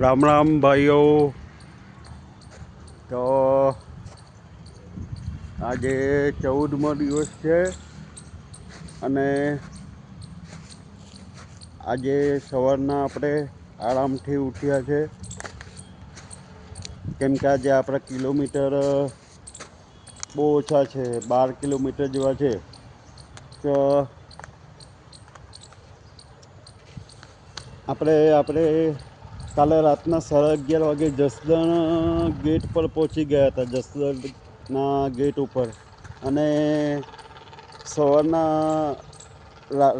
રામ રામ ભાઈઓ તો આજે ચૌદમો દિવસ છે અને આજે સવારના આપણે આરામથી ઉઠ્યા છે. કેમ કે આજે આપણા કિલોમીટર બહુ ઓછા છે, બાર કિલોમીટર જેવા છે. તો આપણે આપણે કાલે રાતના સાડા અગિયાર વાગે જસદણ ગેટ પર પહોંચી ગયા હતા, જસદણના ગેટ ઉપર. અને સવારના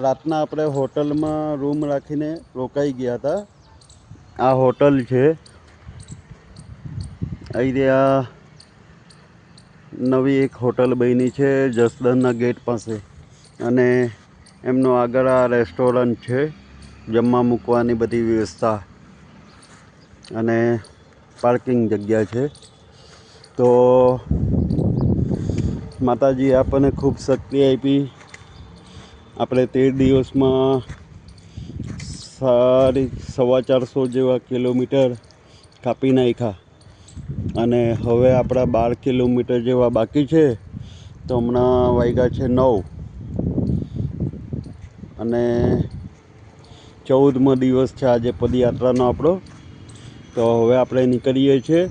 રાતના આપણે હોટલમાં રૂમ રાખીને રોકાઈ ગયા હતા. આ હોટલ છે. અહીં આ નવી એક હોટલ બની છે જસદણના ગેટ પાસે. અને એમનો આગળ આ રેસ્ટોરન્ટ છે, જમવા મૂકવાની બધી વ્યવસ્થા. અને પાર્કિંગ જગ્યા છે. તો માતાજીએ આપણને ખૂબ શક્તિ આપી. આપણે તેર દિવસમાં સારી સવા ચારસો જેવા કિલોમીટર કાપી નાખ્યા. અને હવે આપણા બાર કિલોમીટર જેવા બાકી છે. તો હમણાં વાગ્યા છે નવ. અને ચૌદમો દિવસ છે આજે પદયાત્રાનો આપણો. તો હવે આપણે નીકળીએ છીએ.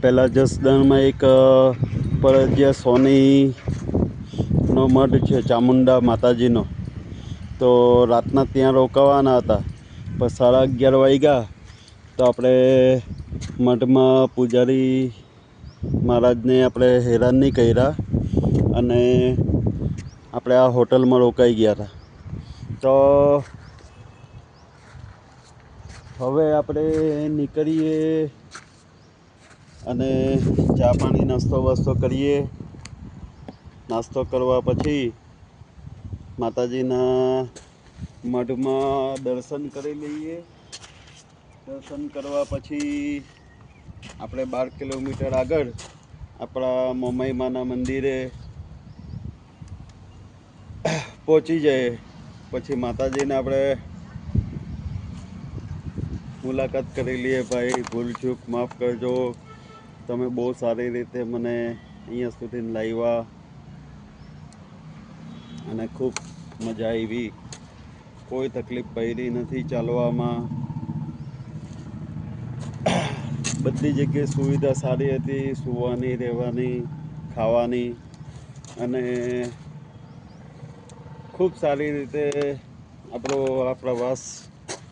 પહેલાં જસદણમાં એક અ, પરજ્યા સોનીનો મઠ છે ચામુંડા માતાજીનો. તો રાતના ત્યાં રોકાવાના હતા. પણ સાડા અગિયાર વાગ્યા તો આપણે મઠમાં પૂજારી મહારાજને આપણે હેરાન નહીં કર્યા અને આપણે આ હોટલમાં રોકાઈ ગયા હતા. તો હવે આપણે નીકળીએ અને ચા પાણી નાસ્તો વાસ્તો કરીએ. નાસ્તો કરવા પછી માતાજીના મઢમાં દર્શન કરી લઈએ. દર્શન કરવા પછી આપણે બાર કિલોમીટર આગળ આપણા મોમાઈમાના મંદિરે પહોંચી જઈએ. પછી માતાજીને આપણે મુલાકાત કરી લઈએ ભાઈ, ભૂલ ચૂક, માફ કરજો. તમે બહુ સારી રીતે મને અહીંયા સુધી લાવ્યા અને ખૂબ મજા આવી. કોઈ તકલીફ પડી નથી ચાલવામાં. બધી જગ્યાએ સુવિધા સારી હતી, સુવાની, રહેવાની, ખાવાની અને ખૂબ સારી રીતે આપણો આ પ્રવાસ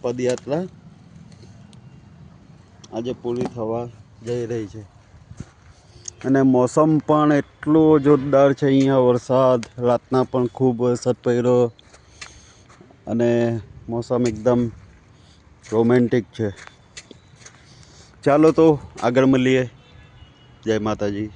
પદયાત્રા આજે પૂરી થવા જઈ રહી છે. અને મોસમ પણ એટલો જોરદાર છે અહીંયા વરસાદ, રાતના પણ ખૂબ વરસાદ પડ્યો. અને મોસમ એકદમ રોમેન્ટિક છે. ચાલો તો આગળ મળીએ. જય માતાજી.